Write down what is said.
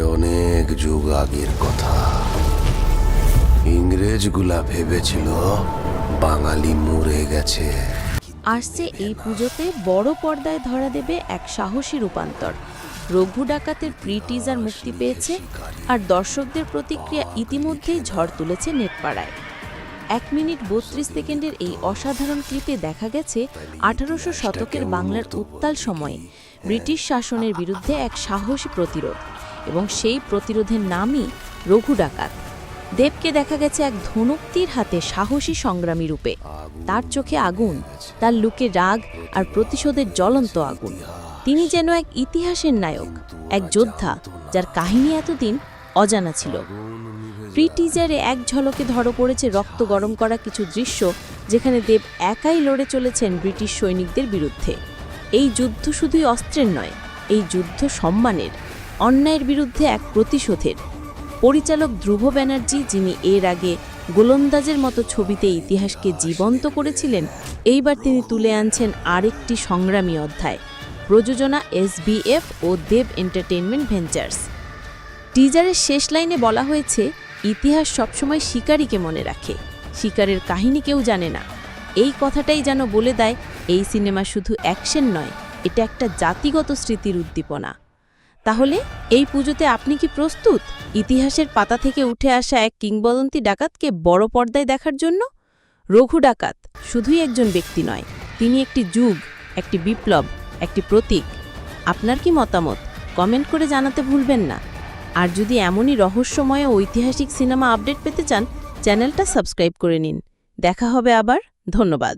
অনেক যুগ আগের কথা। ইংরেজগুলা ভেবেছিল বাঙালি মরে গেছে। আসছে এই পুজোতে বড় পর্দায় ধরা দেবে এক সাহসী রূপান্তর। রঘু ডাকাতের প্রি টিজার মুক্তি পেয়েছে আর দর্শকদের প্রতিক্রিয়া ইতিমধ্যেই ঝড় তুলেছে নেটপাড়ায়। এক মিনিট বত্রিশ সেকেন্ডের এই অসাধারণ ক্লিপে দেখা গেছে আঠারোশো শতকের বাংলার উত্তাল সময়ে ব্রিটিশ শাসনের বিরুদ্ধে এক সাহসী প্রতিরোধ। এবং সেই প্রতিরোধের নামই রঘু ডাকাত। দেবকে দেখা গেছে এক ধনুক্তির হাতে সাহসী সংগ্রামী রূপে। তার চোখে আগুন, তার লুকে রাগ আর প্রতিশোধের জ্বলন্ত আগুন। তিনি যেন এক ইতিহাসের নায়ক, এক যোদ্ধা, যার কাহিনী এতদিন অজানা ছিল। প্রি টিজারে এক ঝলকে ধরা পড়েছে রক্ত গরম করা কিছু দৃশ্য, যেখানে দেব একাই লড়ে চলেছেন ব্রিটিশ সৈনিকদের বিরুদ্ধে। এই যুদ্ধ শুধুই অস্ত্রের নয়, এই যুদ্ধ সম্মানের। অন্যায়ের বিরুদ্ধে এক প্রতিশোধের। পরিচালক ধ্রুব ব্যানার্জি, যিনি এর আগে গোলন্দাজের মতো ছবিতে ইতিহাসকে জীবন্ত করেছিলেন, এইবার তিনি তুলে আনছেন আরেকটি সংগ্রামী অধ্যায়, প্রযোজনা এসবিএফ ও দেব এন্টারটেইনমেন্ট ভেঞ্চার্স। টিজারের শেষ লাইনে বলা হয়েছে, ইতিহাস সবসময় শিকারীকে মনে রাখে, শিকারের কাহিনী কেউ জানে না। এই কথাটাই যেন বলে দেয়, এই সিনেমা শুধু অ্যাকশন নয়, এটা একটা জাতিগত স্মৃতির উদ্দীপনা। তাহলে এই পুজোতে আপনি কি প্রস্তুত? ইতিহাসের পাতা থেকে উঠে আসা এক কিংবদন্তি ডাকাতকে বড় পর্দায় দেখার জন্য? রঘু ডাকাত শুধুই একজন ব্যক্তি নয়, তিনি একটি যুগ, একটি বিপ্লব, একটি প্রতীক। আপনার কি মতামত? কমেন্ট করে জানাতে ভুলবেন না। আর যদি এমনই রহস্যময় ঐতিহাসিক সিনেমা আপডেট পেতে চান, চ্যানেলটা সাবস্ক্রাইব করে নিন। দেখা হবে আবার, ধন্যবাদ।